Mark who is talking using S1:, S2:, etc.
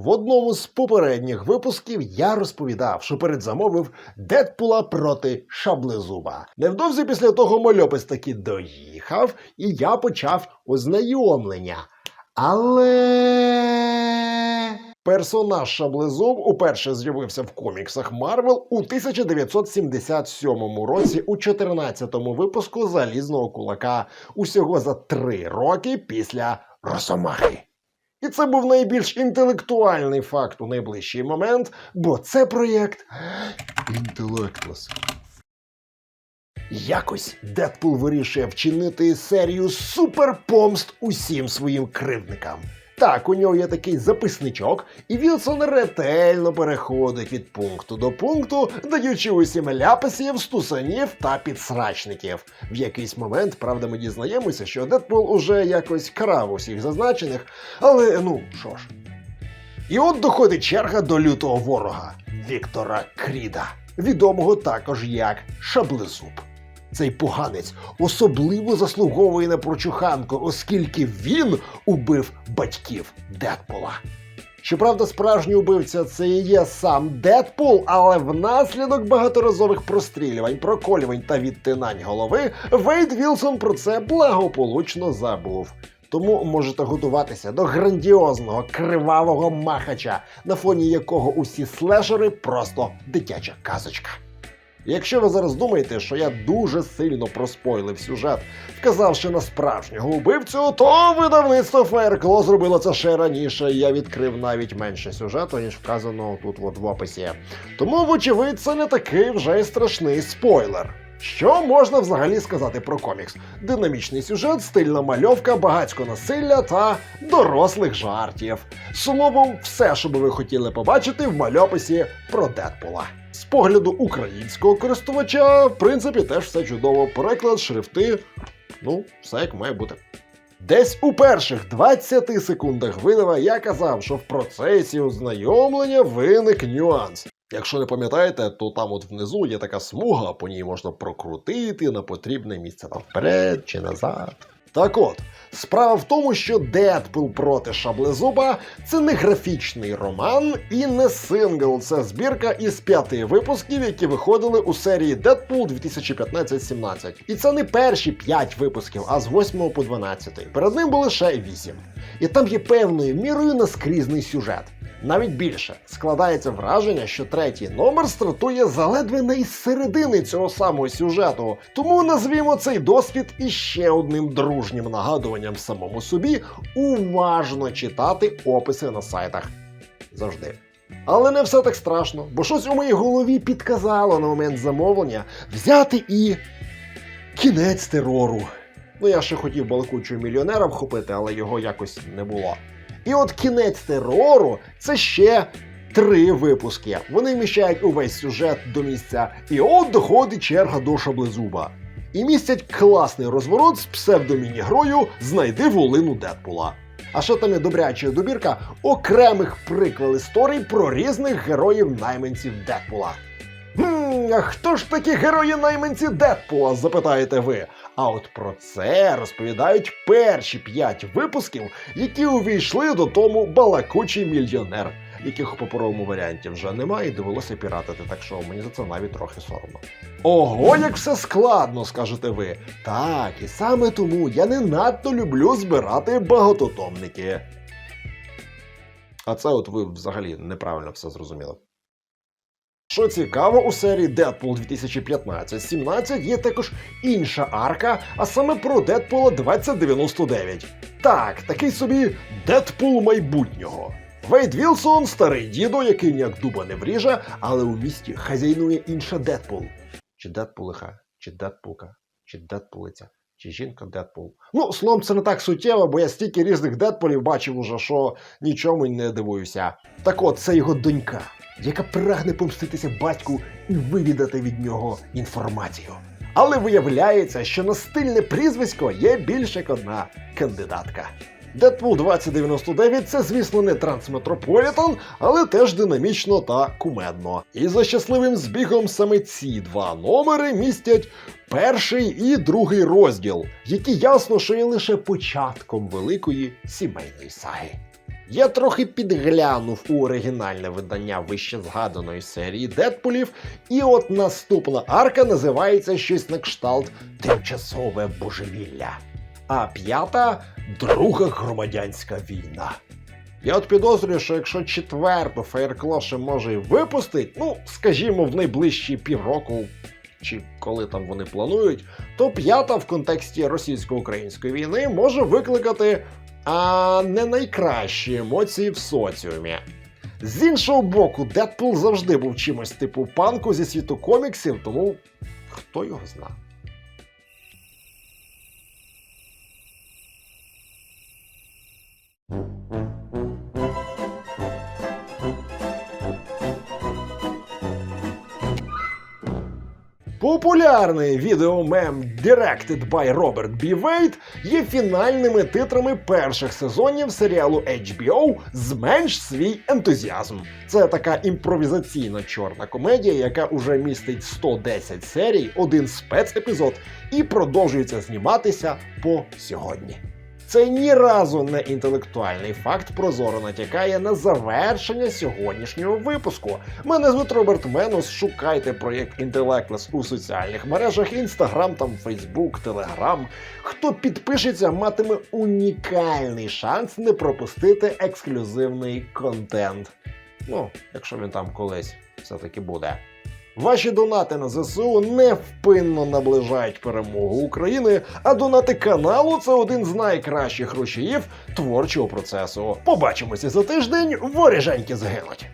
S1: В одному з попередніх випусків я розповідав, що передзамовив Дедпула проти Шаблезуба. Невдовзі після того мальопис таки доїхав, і я почав ознайомлення. Але персонаж Шаблезуб уперше з'явився в коміксах Марвел у 1977 році у 14-му випуску Залізного кулака усього за три роки після Росомахи. І це був найбільш інтелектуальний факт у найближчий момент, бо це проєкт інтелектус. Якось Дедпул вирішує вчинити серію суперпомст усім своїм кривдникам. Так, у нього є такий записничок, і Вілсон ретельно переходить від пункту до пункту, даючи усім ляпасів, стусанів та підсрачників. В якийсь момент, правда, ми дізнаємося, що Дедпул уже якось карав усіх зазначених, але ну що ж. І от доходить черга до лютого ворога Віктора Кріда, відомого також як Шаблезуб. Цей поганець особливо заслуговує на прочуханку, оскільки він убив батьків Дедпула. Щоправда, справжній убивця це і є сам Дедпул, але внаслідок багаторазових прострілювань, проколювань та відтинань голови Вейд Вілсон про це благополучно забув. Тому можете готуватися до грандіозного кривавого махача, на фоні якого усі слешери просто дитяча казочка. Якщо ви зараз думаєте, що я дуже сильно проспойлив сюжет, вказавши на справжнього убивцю, то видавництво Фаєркло зробило це ще раніше. і Я відкрив навіть менше сюжету, ніж вказано тут от в описі. Тому, вочевидь, це не такий вже й страшний спойлер. Що можна взагалі сказати про комікс? Динамічний сюжет, стильна мальовка, багацько насилля та дорослих жартів. Словом, все, що би ви хотіли побачити в мальописі про Дедпула. З погляду українського користувача, в принципі, теж все чудово. Переклад, шрифти, ну, все як має бути. Десь у перших 20 секундах видава я казав, що в процесі ознайомлення виник нюанс. Якщо не пам'ятаєте, то там от внизу є така смуга, по ній можна прокрутити на потрібне місце там вперед чи назад. Так от, справа в тому, що Дедпул проти Шаблезуба це не графічний роман і не сингл. Це збірка із п'яти випусків, які виходили у серії Дедпул 2015-17. І це не перші п'ять випусків, а з 8 по 12. Перед ним було ще вісім. І там є певною мірою наскрізний сюжет. Навіть більше складається враження, що третій номер стартує заледве не із середини цього самого сюжету. Тому назвімо цей досвід іще одним дружнім нагадуванням самому собі уважно читати описи на сайтах. Завжди. Але не все так страшно, бо щось у моїй голові підказало на момент замовлення взяти і кінець терору. Ну я ще хотів балакучого мільйонера вхопити, але його якось не було. І от кінець терору це ще три випуски. Вони вміщають увесь сюжет до місця. І от доходить черга до шаблезуба. І містять класний розворот з псевдомінігрою Знайди волину Дедпула. А ще там є добряча добірка окремих приквел історій про різних героїв найманців Дедпула. Хм, а хто ж такі герої найманці Дедпула, запитаєте ви? А от про це розповідають перші п'ять випусків, які увійшли до тому балакучий мільйонер, яких у паперовому варіанті вже немає, і довелося піратити, так що мені за це навіть трохи соромно. Ого, як все складно, скажете ви. Так, і саме тому я не надто люблю збирати багатотомники. А це от ви взагалі неправильно все зрозуміли. Що цікаво, у серії Deadpool 2015-17 є також інша арка, а саме про Дедпула 2099. Так, такий собі Дедпул майбутнього. Вейд Вілсон старий дідо, який ніяк дуба не вріже, але у місті хазяйнує інша Дедпул. Чи Дедпулиха, чи Дедпулка, чи Дедпулиця, чи жінка Дедпул. Ну, словом, це не так суттєво, бо я стільки різних Дедпулів бачив уже, що нічому й не дивуюся. Так от, це його донька яка прагне помститися батьку і вивідати від нього інформацію. Але виявляється, що на стильне прізвисько є більше як одна кандидатка. Deadpool 2099 це, звісно, не трансметрополітен, але теж динамічно та кумедно. І за щасливим збігом саме ці два номери містять перший і другий розділ, які ясно, що є лише початком великої сімейної саги. Я трохи підглянув у оригінальне видання вище згаданої серії Дедпулів, і от наступна арка називається щось на кшталт Тимчасове божевілля. А п'ята Друга громадянська війна. Я от підозрюю, що якщо четверту Фаєрклоше може й випустить, ну, скажімо, в найближчі півроку, чи коли там вони планують, то п'ята в контексті російсько-української війни може викликати а не найкращі емоції в соціумі. З іншого боку, Дедпул завжди був чимось типу панку зі світу коміксів, тому хто його зна. Популярний відеомем Directed by Robert B. Wade є фінальними титрами перших сезонів серіалу HBO Зменш свій ентузіазм. Це така імпровізаційна чорна комедія, яка уже містить 110 серій, один спецепізод і продовжується зніматися по сьогодні. Це ні разу не інтелектуальний факт прозоро натякає на завершення сьогоднішнього випуску. Мене звуть Роберт Менус. Шукайте проєкт Інтелектлес у соціальних мережах: Інстаграм, там Фейсбук, Телеграм. Хто підпишеться, матиме унікальний шанс не пропустити ексклюзивний контент. Ну, якщо він там колись все-таки буде. Ваші донати на ЗСУ невпинно наближають перемогу України, а донати каналу це один з найкращих рушіїв творчого процесу. Побачимося за тиждень, воріженьки згинуть.